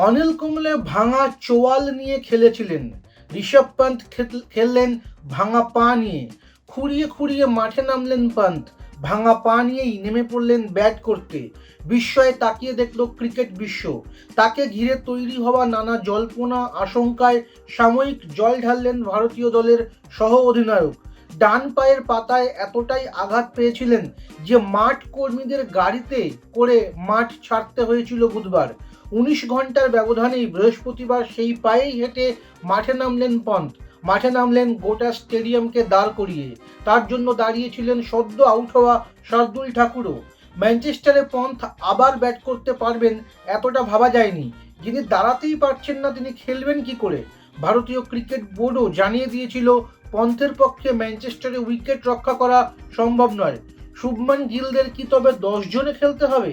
অনিল কুম্বলে ভাঙা চোয়াল নিয়ে খেলেছিলেন। ঋষভ খেল- খেললেন ভাঙা পা নিয়ে। খুঁড়িয়ে খুঁড়িয়ে মাঠে নামলেন পন্থ। ভাঙা পা নিয়েই নেমে পড়লেন ব্যাট করতে। বিস্ময়ে তাকিয়ে দেখল ক্রিকেট বিশ্ব। তাকে ঘিরে তৈরি হওয়া নানা জল্পনা, আশঙ্কায় সাময়িক জল ঢাললেন ভারতীয় দলের সহ অধিনায়ক। ডান পায়ের পাতায় এতটাই আঘাত পেয়েছিলেন যে মাঠ কর্মীদের গাড়িতে করে মাঠ ছাড়তে হয়েছিল বুধবার। উনিশ ঘণ্টার ব্যবধানেই বৃহস্পতিবার সেই পায়েই হেঁটে মাঠে নামলেন পন্থ। মাঠে নামলেন গোটা স্টেডিয়ামকে দাঁড় করিয়ে। তার জন্য দাঁড়িয়েছিলেন সদ্য আউট হওয়া শার্দুল ঠাকুরও। ম্যানচেস্টারে পন্থ আবার ব্যাট করতে পারবেন এতটা ভাবা যায়নি। যিনি দাঁড়াতেই পারছেন না তিনি খেলবেন কি করে? ভারতীয় ক্রিকেট বোর্ডও জানিয়ে দিয়েছিল, পন্থের পক্ষে ম্যানচেস্টারে উইকেট রক্ষা করা সম্ভব নয়। শুভমান গিলদের কি তবে দশ জনে খেলতে হবে?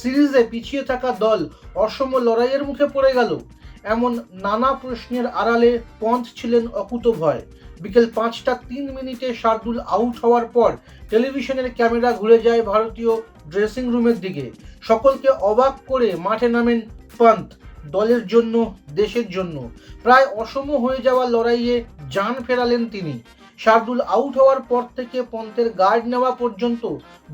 সিরিজে পিছিয়ে থাকা দল অসম লড়াইয়ের মুখে পড়ে গেল। এমন নানা প্রশ্নের আড়ালে পন্থ ছিলেন অকুত ভয়। বিকেল পাঁচটা তিন মিনিটে শার্দুল আউট হওয়ার পর টেলিভিশনের ক্যামেরা ঘুরে যায় ভারতীয় ড্রেসিং রুমের দিকে। সকলকে অবাক করে মাঠে নামেন পন্থ, দলের জন্য, দেশের জন্য। প্রায় অসম হয়ে যাওয়া লড়াইয়ে জান ফেরালেন তিনি। শার্দুল আউট হওয়ার পর থেকে পন্থের গার্ড নেওয়া পর্যন্ত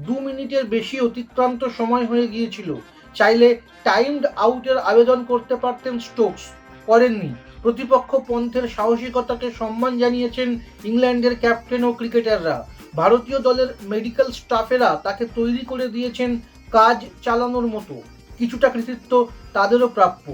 দু মিনিটের বেশি অতিক্রান্ত সময় হয়ে গিয়েছিল। চাইলে টাইমড আউটের আবেদন করতে পারতেন স্টোকস। করেননি। প্রতিপক্ষ পন্থের সাহসিকতাকে সম্মান জানিয়েছেন ইংল্যান্ডের ক্যাপ্টেন ও ক্রিকেটাররা। ভারতীয় দলের মেডিকেল স্টাফেরা তাকে তৈরি করে দিয়েছেন কাজ চালানোর মতো। কিছুটা কৃতিত্ব তাদেরও প্রাপ্য।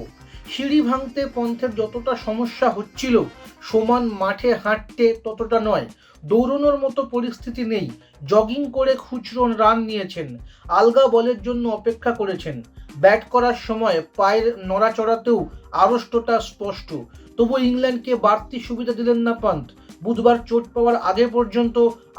সিঁড়ি ভাঙতে পন্থের যতটা সমস্যা হচ্ছিল, সমান মাঠে হাঁটতে ততটা নয়। দৌড়নোর মতো পরিস্থিতি নেই। জগিং করে খুচরো রান নিয়েছেন। আলগা বলের জন্য অপেক্ষা করেছেন। ব্যাট করার সময় পায়ের নড়াচড়াতেও আড়ষ্টতা স্পষ্ট। তবু ইংল্যান্ডকে বাড়তি সুবিধা দিলেন না পন্থ। বুধবার চোট পাওয়ার আগে পর্যন্ত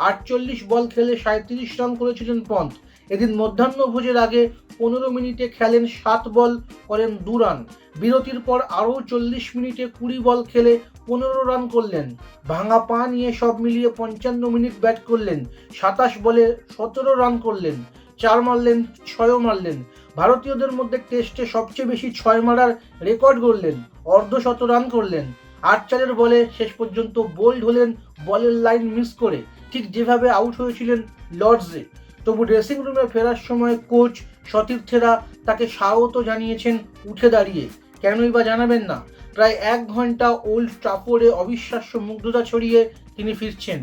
আটচল্লিশ বল খেলে সাঁত্রিশ রান করেছিলেন পন্থ। এদিন মধ্যাহ্নভোজের আগে পনেরো মিনিটে খেলেন সাত বল, করেন দু রান। বিরতির পর আরও চল্লিশ মিনিটে কুড়ি বল খেলে পনেরো রান করলেন। ভাঙা পা নিয়ে সব মিলিয়ে পঞ্চান্ন মিনিট ব্যাট করলেন। সাতাশ বলে সতেরো রান করলেন। চার মারলেন, ছয়ও মারলেন। ভারতীয়দের মধ্যে টেস্টে সবচেয়ে বেশি ছয় মারার রেকর্ড গড়লেন। অর্ধশত রান করলেন। আট চারের বলে শেষ পর্যন্ত বোল্ড হলেন বলের লাইন মিস করে। ঠিক যেভাবে আউট হয়েছিলেন লর্ডসে। তবু ড্রেসিং রুমে ফেরার সময় কোচ সতীর্থেরা তাকে স্বাগত জানিয়েছেন উঠে দাঁড়িয়ে। কেনই বা জানাবেন না? প্রায় এক ঘণ্টা ওল্ড ট্রাফোর্ডে অবিশ্বাস্য মুগ্ধতা ছড়িয়ে তিনি ফিরছেন।